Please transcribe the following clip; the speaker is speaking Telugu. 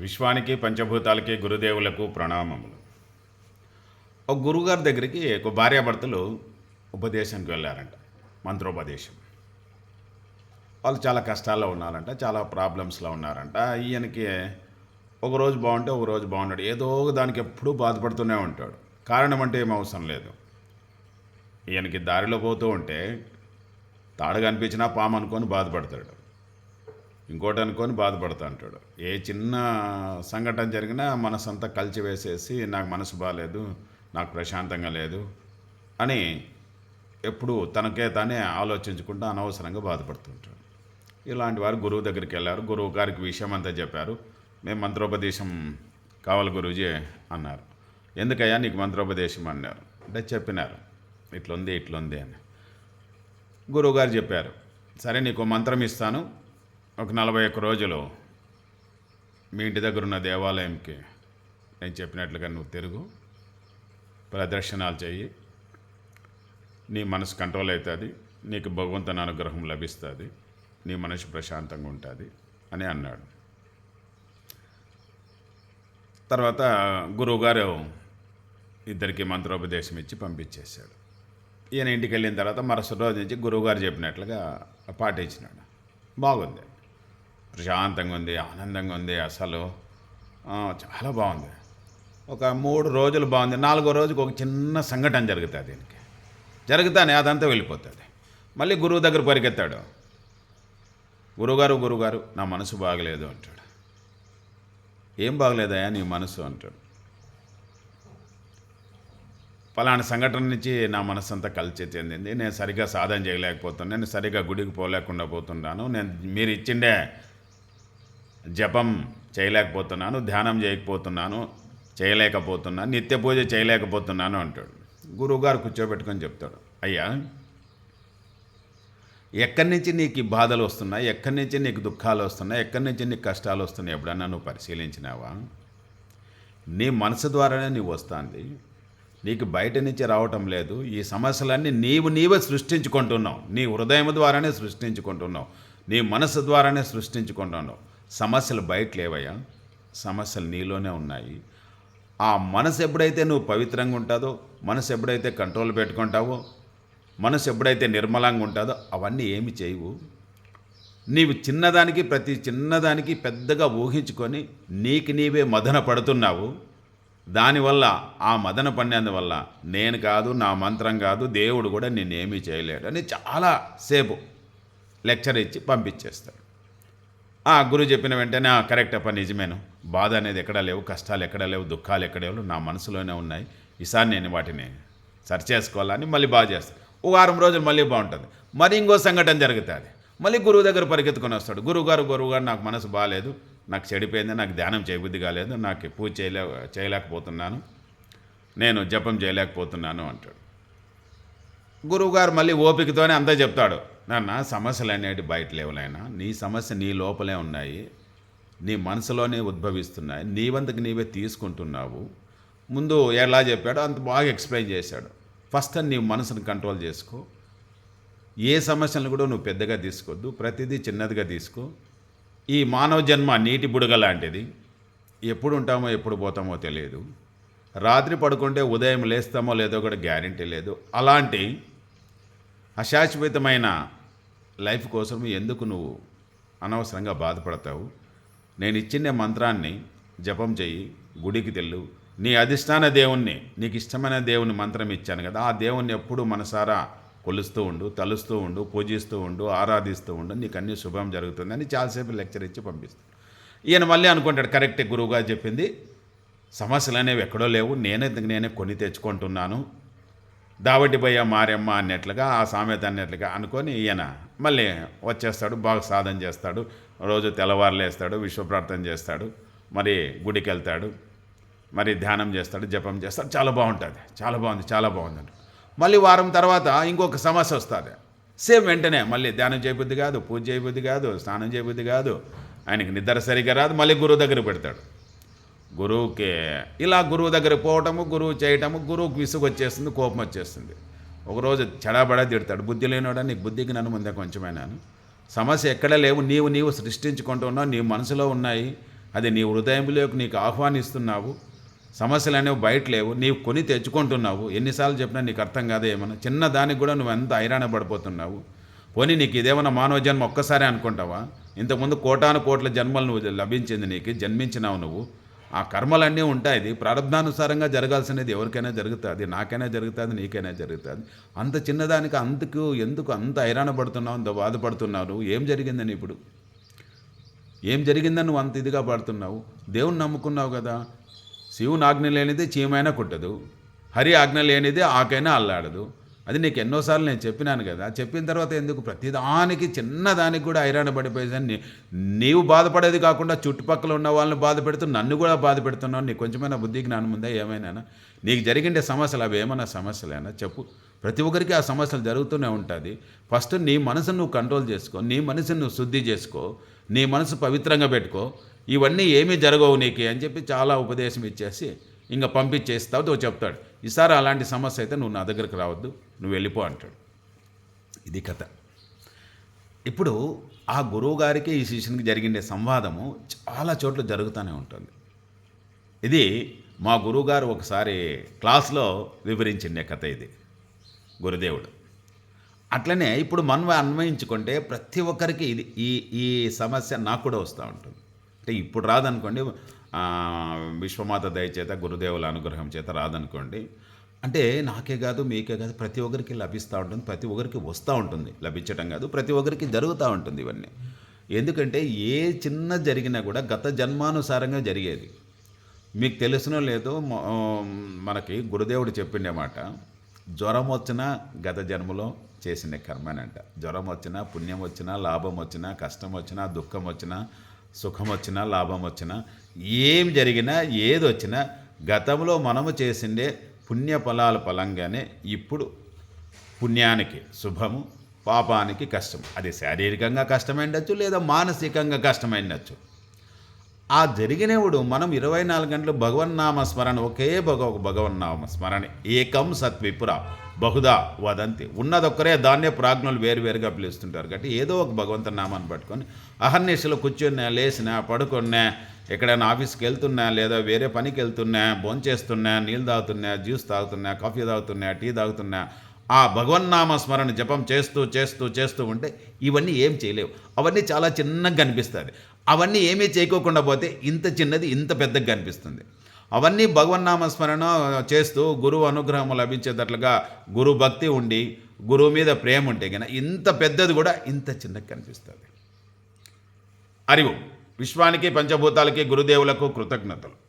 విశ్వానికి పంచభూతాలకి గురుదేవులకు ప్రణామములు. ఒక గురువుగారి దగ్గరికి ఒక భార్యాభర్తలు ఉపదేశానికి వెళ్ళారంట మంత్రోపదేశం. వాళ్ళు చాలా కష్టాల్లో ఉన్నారంట చాలా ప్రాబ్లమ్స్లో ఉన్నారంట. ఈయనకి ఒక రోజు బాగుంటే ఒక రోజు బాగున్నాడు ఏదో ఒక దానికి ఎప్పుడూ బాధపడుతూనే ఉంటాడు. కారణం అంటే ఏం అవసరం లేదు. ఈయనకి దారిలో పోతూ ఉంటే తాడు కనిపించినా పాము అనుకొని బాధపడతాడు. ఇంకోటి అనుకొని బాధపడతా అంటాడు. ఏ చిన్న సంఘటన జరిగినా మనసు అంతా కలిసి వేసేసి నాకు మనసు బాగాలేదు నాకు ప్రశాంతంగా లేదు అని ఎప్పుడు తనకే తానే ఆలోచించుకుంటూ అనవసరంగా బాధపడుతుంటాడు ఇలాంటి వారు గురువు దగ్గరికి వెళ్ళారు. గురువు గారికి విషయం అంతా చెప్పారు. మేము మంత్రోపదేశం కావాలి గురూజీ అన్నారు. ఎందుకయ్యా నీకు మంత్రోపదేశం అన్నారు. అంటే చెప్పినారు. ఇట్లుంది ఇట్లుంది అని. గురువుగారు చెప్పారు. సరే నీకు మంత్రం ఇస్తాను. ఒక నలభై ఒక్క రోజులు మీ ఇంటి దగ్గర ఉన్న దేవాలయంకి నేను చెప్పినట్లుగా నువ్వు తిరుగు ప్రదర్శనాలు చెయ్యి నీ మనసు కంట్రోల్ అవుతుంది నీకు భగవంతుని అనుగ్రహం లభిస్తుంది నీ మనసు ప్రశాంతంగా ఉంటుంది అని అన్నాడు. తర్వాత గురువుగారు ఇద్దరికి మంత్రోపదేశం ఇచ్చి పంపించేశాడు. ఈయన ఇంటికి వెళ్ళిన తర్వాత మరుసటి రోజు నుంచి గురువుగారు చెప్పినట్లుగా పాటించినాడు. బాగుంది. ప్రశాంతంగా ఉంది ఆనందంగా ఉంది అసలు. చాలా బాగుంది. ఒక మూడు రోజులు బాగుంది. నాలుగో రోజుకి ఒక చిన్న సంఘటన జరుగుతుంది దీనికి. జరుగుతానే అదంతా వెళ్ళిపోతుంది. మళ్ళీ గురువు దగ్గర పరిగెత్తాడు. గురుగారు గురుగారు నా మనసు బాగలేదు అంటాడు. ఏం బాగలేదయా నీ మనసు అంటాడు. ఫలానా సంఘటన నుంచి నా మనసు అంతా కలిసి చెందింది. నేను సరిగ్గా సాధన చేయలేకపోతున్నాను. నేను సరిగ్గా గుడికి పోలేకుండా పోతున్నాను. నేను మీరు ఇచ్చిండే జపం చేయలేకపోతున్నాను ధ్యానం చేయకపోతున్నాను చేయలేకపోతున్నాను నిత్య పూజ చేయలేకపోతున్నాను అంటాడు. గురువుగారు కూర్చోబెట్టుకొని చెప్తాడు అయ్యా ఎక్కడి నుంచి నీకు ఈ బాధలు వస్తున్నాయి? ఎక్కడి నుంచి నీకు దుఃఖాలు వస్తున్నాయి? ఎక్కడి నుంచి నీకు కష్టాలు వస్తున్నాయి? ఎప్పుడన్నా నువ్వు పరిశీలించినావా? నీ మనసు ద్వారానే నీవు వస్తుంది. నీకు బయట నుంచి రావటం లేదు. ఈ సమస్యలన్నీ నీవు నీవే సృష్టించుకుంటున్నావు. నీ హృదయం ద్వారానే సృష్టించుకుంటున్నావు. నీ మనసు ద్వారానే సృష్టించుకుంటున్నావు. సమస్యలు బయట లేవయ్యా. సమస్యలు నీలోనే ఉన్నాయి. ఆ మనసు ఎప్పుడైతే నువ్వు పవిత్రంగా ఉంటుందో మనసు ఎప్పుడైతే కంట్రోల్ పెట్టుకుంటావో మనసు ఎప్పుడైతే నిర్మలంగా ఉంటుందో అవన్నీ ఏమి చేయవు. నీవు చిన్నదానికి ప్రతి చిన్నదానికి పెద్దగా ఊహించుకొని నీకు నీవే మదన పడుతున్నావు. దానివల్ల ఆ మదన పడినందువల్ల నేను కాదు నా మంత్రం కాదు దేవుడు కూడా నిన్నేమీ చేయలేడు అని చాలా సేపు లెక్చర్ ఇచ్చి పంపించేస్తాడు. ఆ గురువు చెప్పిన వెంటనే కరెక్ట్ అప్ప నిజమేను. బాధ అనేది ఎక్కడా లేవు కష్టాలు ఎక్కడా లేవు దుఃఖాలు ఎక్కడ లేవు నా మనసులోనే ఉన్నాయి. ఈసారి నేను వాటిని సరి చేసుకోవాలని మళ్ళీ బాగా చేస్తాను ఓ వారం రోజులు మళ్ళీ బాగుంటుంది. మరి ఇంకో సంఘటన జరుగుతుంది. మళ్ళీ గురువు దగ్గర పరిగెత్తుకొని వస్తాడు. గురువు గారు గురువు గారు నాకు మనసు బాగాలేదు. నాకు చెడిపోయింది నాకు ధ్యానం చేయబుద్ధి కాలేదు. నాకు పూజ చేయలే చేయలేకపోతున్నాను. నేను జపం చేయలేకపోతున్నాను అంటాడు. గురువుగారు మళ్ళీ ఓపికతోనే అంతా చెప్తాడు. నాన్న సమస్యలు అనేవి బయట లేవులైనా నీ సమస్య నీ లోపలే ఉన్నాయి. నీ మనసులోనే ఉద్భవిస్తున్నాయి. నీ వంతకు నీవే తీసుకుంటున్నావు. ముందు ఎలా చెప్పాడో అంత బాగా ఎక్స్ప్లెయిన్ చేశాడు. ఫస్ట్ నీ మనసును కంట్రోల్ చేసుకో. ఏ సమస్యలను కూడా నువ్వు పెద్దగా తీసుకోవద్దు ప్రతిదీ చిన్నదిగా తీసుకో. ఈ మానవ జన్మ నీటి బుడగ లాంటిది. ఎప్పుడు ఉంటామో ఎప్పుడు పోతామో తెలియదు. రాత్రి పడుకుంటే ఉదయం లేస్తామో లేదో కూడా గ్యారంటీ లేదు. అలాంటి అశాశ్వతమైన లైఫ్ కోసం ఎందుకు నువ్వు అనవసరంగా బాధపడతావు? నేను ఇచ్చిన మంత్రాన్ని జపం చెయ్యి గుడికి తెల్లు. నీ అధిష్టాన దేవుణ్ణి నీకు ఇష్టమైన దేవుని మంత్రం ఇచ్చాను కదా ఆ దేవుణ్ణి ఎప్పుడు మనసారా కొలుస్తూ ఉండు తలుస్తూ ఉండు పూజిస్తూ ఉండు ఆరాధిస్తూ ఉండు నీకు అన్ని శుభం జరుగుతుందని చాలాసేపు లెక్చర్ ఇచ్చి పంపిస్తాను. ఈయన మళ్ళీ అనుకుంటాడు కరెక్టే గురువుగా చెప్పింది. సమస్యలు అనేవి ఎక్కడో లేవు. నేనే నేనే కొని తెచ్చుకుంటున్నాను. దావటి భయ్య మారెమ్మ అన్నట్లుగా ఆ సామెత అన్నట్లుగా అనుకొని ఈయన మళ్ళీ వచ్చేస్తాడు బాగా సాధన చేస్తాడు రోజు తెల్లవారులేస్తాడు విశ్వప్రార్థన చేస్తాడు మరి గుడికి వెళ్తాడు మరి ధ్యానం చేస్తాడు జపం చేస్తాడు చాలా బాగుంటుంది చాలా బాగుంది చాలా బాగుంది మళ్ళీ వారం తర్వాత ఇంకొక సమస్య వస్తుంది. సేమ్ వెంటనే మళ్ళీ ధ్యానం చేయబుద్ధి కాదు పూజ చేయబుద్ధి కాదు స్నానం చేయబుద్ధి కాదు ఆయనకి నిద్ర సరిగ్గా రాదు మళ్ళీ గురువు దగ్గర పెడతాడు. గురువుకి ఇలా గురువు దగ్గర పోవటము గురువు చేయటము గురువుకి విసుగు వచ్చేస్తుంది కోపం వచ్చేస్తుంది ఒకరోజు చెడాబడా తిడతాడు. బుద్ధి లేనివాడా నీకు బుద్ధికి నన్ను ముందే కొంచెమైనాను. సమస్య ఎక్కడ లేవు. నీవు నీవు సృష్టించుకుంటున్నావు నీ మనసులో ఉన్నాయి. అది నీ హృదయంలోకి నీకు ఆహ్వానిస్తున్నావు. సమస్యలు అనేవి బయట లేవు. నీవు కొని తెచ్చుకుంటున్నావు. ఎన్నిసార్లు చెప్పినా నీకు అర్థం కాదు ఏమన్నా? చిన్న దానికి కూడా నువ్వు ఎంత ఐరాణ పడిపోతున్నావు? పోనీ నీకు ఇదేమన్నా మానవ జన్మ ఒక్కసారి అనుకుంటావా? ఇంతకుముందు కోటాను కోట్ల జన్మలు నువ్వు లభించింది నీకు. జన్మించినావు నువ్వు. ఆ కర్మలన్నీ ఉంటాయి. ఇది ప్రారంధానుసారంగా జరగాల్సినది ఎవరికైనా జరుగుతుంది నాకైనా జరుగుతుంది నీకైనా జరుగుతుంది. అంత చిన్నదానికి అంతకు ఎందుకు అంత హైరాణ పడుతున్నావు అంత బాధపడుతున్నావు ఏం జరిగిందని ఇప్పుడు? ఏం జరిగిందని నువ్వు అంత ఇదిగా పడుతున్నావు? దేవుణ్ణి నమ్ముకున్నావు కదా. శివుని ఆజ్ఞ లేనిది చీమైనా కుట్టదు. హరి ఆజ్ఞ లేనిది ఆకైనా అల్లాడదు. అది నీకు ఎన్నోసార్లు నేను చెప్పినాను కదా. చెప్పిన తర్వాత ఎందుకు? ప్రతిదానికి చిన్నదానికి కూడా ఐరాణ పడిపోయేదని నీవు బాధపడేది కాకుండా చుట్టుపక్కల ఉన్న వాళ్ళని బాధ పెడుతూ నన్ను కూడా బాధ పెడుతున్నావు నీకు కొంచెమైనా బుద్ధి జ్ఞానం ఉందా? ఏమైనా నీకు జరిగిండే సమస్యలు అవి ఏమైనా సమస్యలేనా? చెప్పు. ప్రతి ఒక్కరికి ఆ సమస్యలు జరుగుతూనే ఉంటుంది. ఫస్ట్ నీ మనసును నువ్వు కంట్రోల్ చేసుకో. నీ మనసును నువ్వు శుద్ధి చేసుకో. నీ మనసు పవిత్రంగా పెట్టుకో. ఇవన్నీ ఏమీ జరగవు నీకు అని చెప్పి చాలా ఉపదేశం ఇచ్చేసి ఇంకా పంపించేస్తావు చెప్తాడు. ఈసారి అలాంటి సమస్య అయితే నువ్వు నా దగ్గరికి రావద్దు నువ్వు వెళ్ళిపో అంటాడు. ఇది కథ. ఇప్పుడు ఆ గురువు గారికి ఈ శిష్యునికి జరిగిండే సంవాదము చాలా చోట్ల జరుగుతూనే ఉంటుంది. ఇది మా గురువుగారు ఒకసారి క్లాస్లో వివరించిండే కథ ఇది గురుదేవుడు. అట్లనే ఇప్పుడు మనం అన్వయించుకుంటే ప్రతి ఒక్కరికి ఇది ఈ ఈ సమస్య నాకు కూడా వస్తూ ఉంటుంది. అంటే ఇప్పుడు రాదనుకోండి విశ్వమాత దయచేత గురుదేవుల అనుగ్రహం చేత రాదనుకోండి. అంటే నాకే కాదు మీకే కాదు ప్రతి ఒక్కరికి లభిస్తూ ఉంటుంది ప్రతి ఒక్కరికి వస్తూ ఉంటుంది. లభించడం కాదు ప్రతి ఒక్కరికి జరుగుతూ ఉంటుంది ఇవన్నీ. ఎందుకంటే ఏ చిన్న జరిగినా కూడా గత జన్మానుసారంగా జరిగేది. మీకు తెలిసినో లేదో మనకి గురుదేవుడు చెప్పిండే మాట జ్వరం వచ్చినా గత జన్మలో చేసిన కర్మనంట. జ్వరం వచ్చినా పుణ్యం వచ్చినా లాభం వచ్చినా కష్టం వచ్చినా దుఃఖం వచ్చినా సుఖం వచ్చినా లాభం వచ్చినా ఏం జరిగినా ఏది వచ్చినా గతంలో మనము చేసిండే పుణ్య ఫలాల ఫలంగానే ఇప్పుడు పుణ్యానికి శుభము పాపానికి కష్టం అది శారీరకంగా కష్టమైండొచ్చు లేదా మానసికంగా కష్టమైండొచ్చు? ఆ జరిగినప్పుడు మనం ఇరవై నాలుగు గంటలు భగవన్నామ స్మరణ ఒకే భగవ భగవన్నామ స్మరణ ఏకం సత్విపుర బహుదా వదంతి. ఉన్నదొక్కరే దాన్నే ప్రాజ్ఞులు వేరువేరుగా పిలుస్తుంటారు. కాబట్టి ఏదో ఒక భగవంత నామాన్ని పట్టుకొని అహర్నిశలు కూర్చున్నా లేచినా పడుకున్నా ఎక్కడైనా ఆఫీస్కి వెళ్తున్నా లేదా వేరే పనికి వెళ్తున్నా భోంచేస్తున్నా నీళ్ళు తాగుతున్నా జ్యూస్ తాగుతున్నా కాఫీ తాగుతున్నా టీ తాగుతున్నా ఆ భగవన్నామ స్మరణ జపం చేస్తూ చేస్తూ చేస్తూ ఉంటే ఇవన్నీ ఏం చేయలేవు. అవన్నీ చాలా చిన్నగా కనిపిస్తుంది అవన్నీ ఏమీ చేయకోకుండా పోతే ఇంత చిన్నది ఇంత పెద్దగా కనిపిస్తుంది. అవన్నీ భగవన్నామ స్మరణ చేస్తూ గురువు అనుగ్రహం లభించేటట్లుగా గురు భక్తి ఉండి గురువు మీద ప్రేమ ఉంటే కనుక ఇంత పెద్దది కూడా ఇంత చిన్నగా కనిపిస్తుంది. అరివు. విశ్వానికి పంచభూతాలకి గురుదేవులకు కృతజ్ఞతలు.